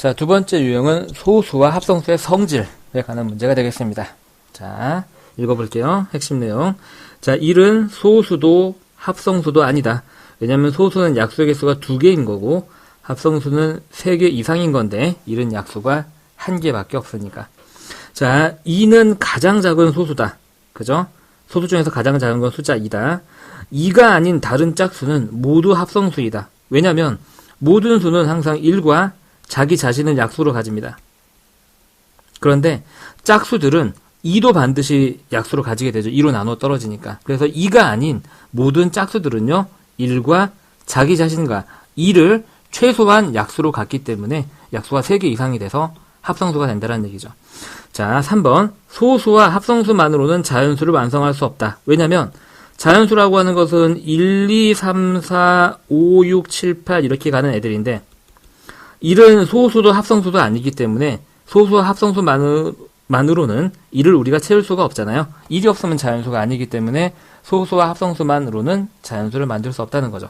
자, 두 번째 유형은 소수와 합성수의 성질에 관한 문제가 되겠습니다. 자, 읽어볼게요. 핵심 내용. 자, 1은 소수도 합성수도 아니다. 왜냐면 소수는 약수의 개수가 두 개인 거고, 합성수는 세 개 이상인 건데, 1은 약수가 한 개밖에 없으니까. 자, 2는 가장 작은 소수다. 그죠? 소수 중에서 가장 작은 건 숫자 2다. 2가 아닌 다른 짝수는 모두 합성수이다. 왜냐면 모든 수는 항상 1과 자기 자신을 약수로 가집니다. 그런데 짝수들은 2도 반드시 약수로 가지게 되죠. 2로 나눠 떨어지니까. 그래서 2가 아닌 모든 짝수들은요. 1과 자기 자신과 2를 최소한 약수로 갔기 때문에 약수가 3개 이상이 돼서 합성수가 된다는 얘기죠. 자, 3번. 소수와 합성수만으로는 자연수를 완성할 수 없다. 왜냐면 자연수라고 하는 것은 1, 2, 3, 4, 5, 6, 7, 8 이렇게 가는 애들인데 1은 소수도 합성수도 아니기 때문에 소수와 합성수만으로는 1을 우리가 채울 수가 없잖아요. 1이 없으면 자연수가 아니기 때문에 소수와 합성수만으로는 자연수를 만들 수 없다는 거죠.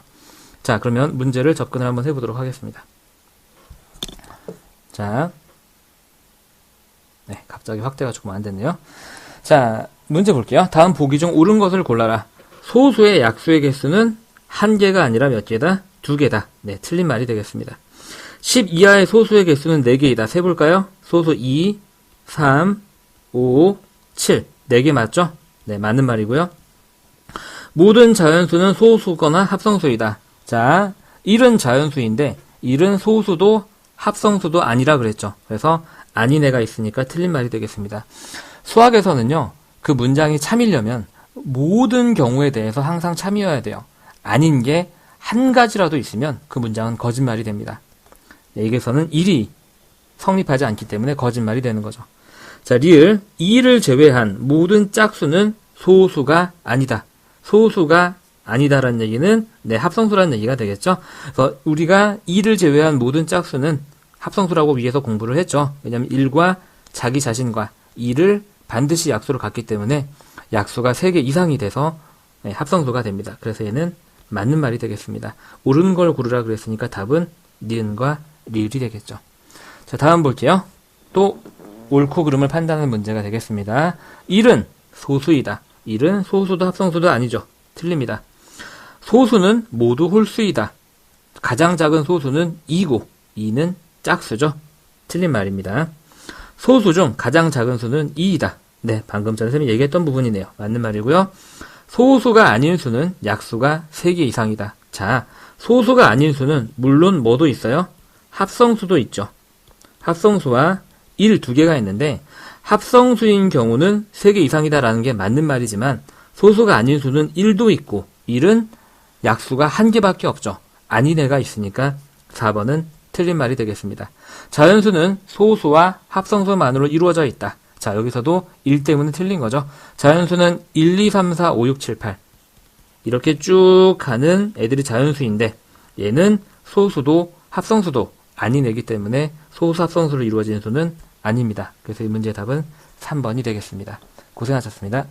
자, 그러면 문제를 접근을 한번 해보도록 하겠습니다. 자, 네, 갑자기 확대가 조금 안 됐네요. 자, 문제 볼게요. 다음 보기 중 옳은 것을 골라라. 소수의 약수의 개수는 한 개가 아니라 몇 개다? 두 개다. 네, 틀린 말이 되겠습니다. 10 이하의 소수의 개수는 4개이다. 세볼까요? 소수 2, 3, 5, 7. 4개 맞죠? 네, 맞는 말이고요. 모든 자연수는 소수거나 합성수이다. 자, 1은 자연수인데 1은 소수도 합성수도 아니라 그랬죠. 그래서 아닌 애가 있으니까 틀린 말이 되겠습니다. 수학에서는요. 그 문장이 참이려면 모든 경우에 대해서 항상 참이어야 돼요. 아닌 게 한 가지라도 있으면 그 문장은 거짓말이 됩니다. 네, 여기서는 1이 성립하지 않기 때문에 거짓말이 되는 거죠. 자, 리을 2를 제외한 모든 짝수는 소수가 아니다. 소수가 아니다라는 얘기는 네, 합성수라는 얘기가 되겠죠. 그래서 우리가 2를 제외한 모든 짝수는 합성수라고 위에서 공부를 했죠. 왜냐하면 1과 자기 자신과 2를 반드시 약수로 갖기 때문에 약수가 3개 이상이 돼서 네, 합성수가 됩니다. 그래서 얘는 맞는 말이 되겠습니다. 옳은 걸 고르라 그랬으니까 답은 니은과 리을이 되겠죠. 자, 다음 볼게요. 또 옳고 그름을 판단하는 문제가 되겠습니다. 1은 소수이다. 1은 소수도 합성수도 아니죠. 틀립니다. 소수는 모두 홀수이다. 가장 작은 소수는 2고 2는 짝수죠. 틀린 말입니다. 소수 중 가장 작은 수는 2이다. 네, 방금 전에 선생님이 얘기했던 부분이네요. 맞는 말이고요. 소수가 아닌 수는 약수가 3개 이상이다. 자, 소수가 아닌 수는 물론 뭐도 있어요? 합성수도 있죠. 합성수와 1, 두 개가 있는데 합성수인 경우는 3개 이상이다라는 게 맞는 말이지만 소수가 아닌 수는 1도 있고 1은 약수가 한 개밖에 없죠. 아닌 애가 있으니까 4번은 틀린 말이 되겠습니다. 자연수는 소수와 합성수만으로 이루어져 있다. 자, 여기서도 1 때문에 틀린 거죠. 자연수는 1, 2, 3, 4, 5, 6, 7, 8. 이렇게 쭉 가는 애들이 자연수인데 얘는 소수도 합성수도 아닌 애기 때문에 소수 합성수로 이루어진 수는 아닙니다. 그래서 이 문제의 답은 3번이 되겠습니다. 고생하셨습니다.